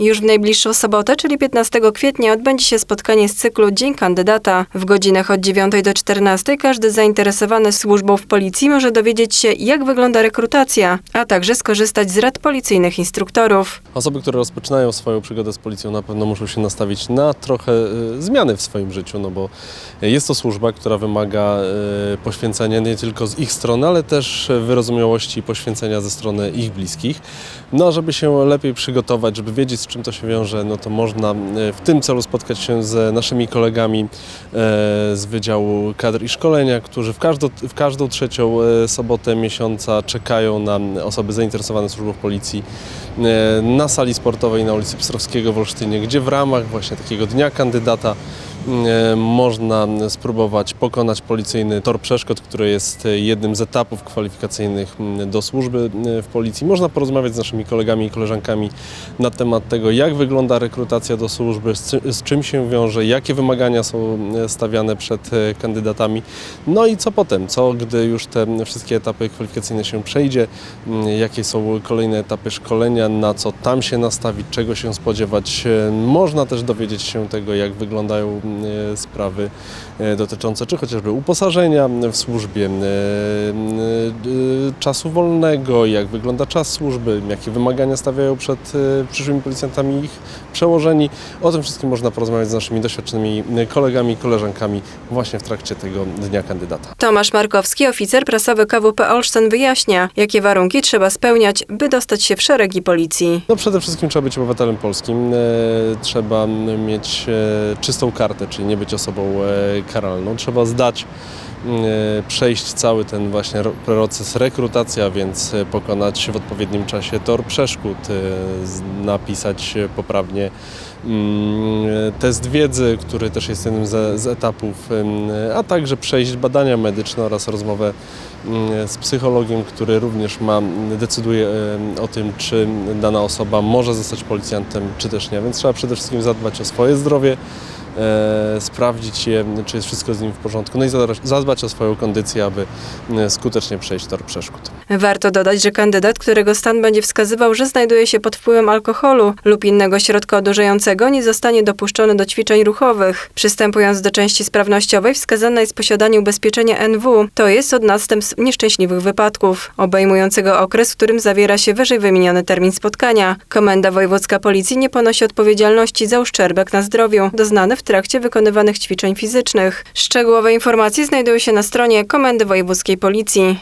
Już w najbliższą sobotę, czyli 15 kwietnia, odbędzie się spotkanie z cyklu Dzień Kandydata. W godzinach od 9 do 14 każdy zainteresowany służbą w policji może dowiedzieć się, jak wygląda rekrutacja, a także skorzystać z rad policyjnych instruktorów. Osoby, które rozpoczynają swoją przygodę z policją, na pewno muszą się nastawić na trochę e, zmiany w swoim życiu, no bo jest to służba, która wymaga e, poświęcenia nie tylko z ich strony, ale też wyrozumiałości i poświęcenia ze strony ich bliskich. No żeby się lepiej przygotować, żeby wiedzieć czym to się wiąże, no to można e, w tym celu spotkać się z naszymi kolegami e, z Wydziału Kadr i Szkolenia, którzy w każdą, w każdą trzecią e, sobotę miesiąca czekają na osoby zainteresowane służbą policji na sali sportowej na ulicy Pstrowskiego w Olsztynie, gdzie w ramach właśnie takiego dnia kandydata można spróbować pokonać policyjny tor przeszkód, który jest e, jednym z etapów kwalifikacyjnych do służby e, w policji. Można porozmawiać z naszymi kolegami i koleżankami na temat tego, jak wygląda rekrutacja do służby, z, czy- z czym się wiąże, jakie wymagania są e, stawiane przed e, kandydatami. No i co potem, co gdy już te wszystkie etapy kwalifikacyjne się przejdzie, jakie są kolejne etapy szkolenia, na co tam się nastawić, czego się spodziewać. E, Można też dowiedzieć się tego, jak wyglądają e, sprawy e, dotyczące czy chociażby uposażenia w służbie, e, e, czasu wolnego, jak wygląda czas służby, jakie wymagania stawiają przed e, przyszłymi policjantami ich przełożeni. O tym wszystkim można porozmawiać z naszymi doświadczonymi kolegami i koleżankami właśnie w trakcie tego dnia kandydata. Tomasz Markowski, oficer prasowy KWP Olsztyn wyjaśnia, jakie warunki trzeba spełniać, by dostać się w szeregi policji. No przede wszystkim trzeba być obywatelem polskim, e, trzeba mieć e, czystą kartę, czyli nie być osobą e, karalną. Trzeba zdać, e, przejść cały ten właśnie ro- proces rekrutacji, a więc e, pokonać w odpowiednim czasie tor przeszkód, napisać poprawnie test wiedzy, który też jest jednym z, etapów, a także przejść badania medyczne oraz rozmowę z psychologiem, który również ma, decyduje o tym, czy dana osoba może zostać policjantem, czy też nie. Więc trzeba przede wszystkim zadbać o swoje zdrowie, sprawdzić je, czy jest wszystko z nim w porządku, no i zadbać- zadbać o swoją kondycję, aby e, skutecznie przejść tor przeszkód. Warto dodać, że kandydat, którego stan będzie wskazywał, że znajduje się pod wpływem alkoholu lub innego środka odurzającego, nie zostanie dopuszczony do ćwiczeń ruchowych. Przystępując do części sprawnościowej, wskazane jest posiadanie ubezpieczenia NW, to jest od następstw nieszczęśliwych wypadków, obejmującego okres, w którym zawiera się wyżej wymieniony termin spotkania. Komenda Wojewódzka Policji nie ponosi odpowiedzialności za uszczerbek na zdrowiu, doznany w trakcie wykonywanych ćwiczeń fizycznych. Szczegółowe informacje znajdują się na stronie Komendy Wojewódzkiej Policji.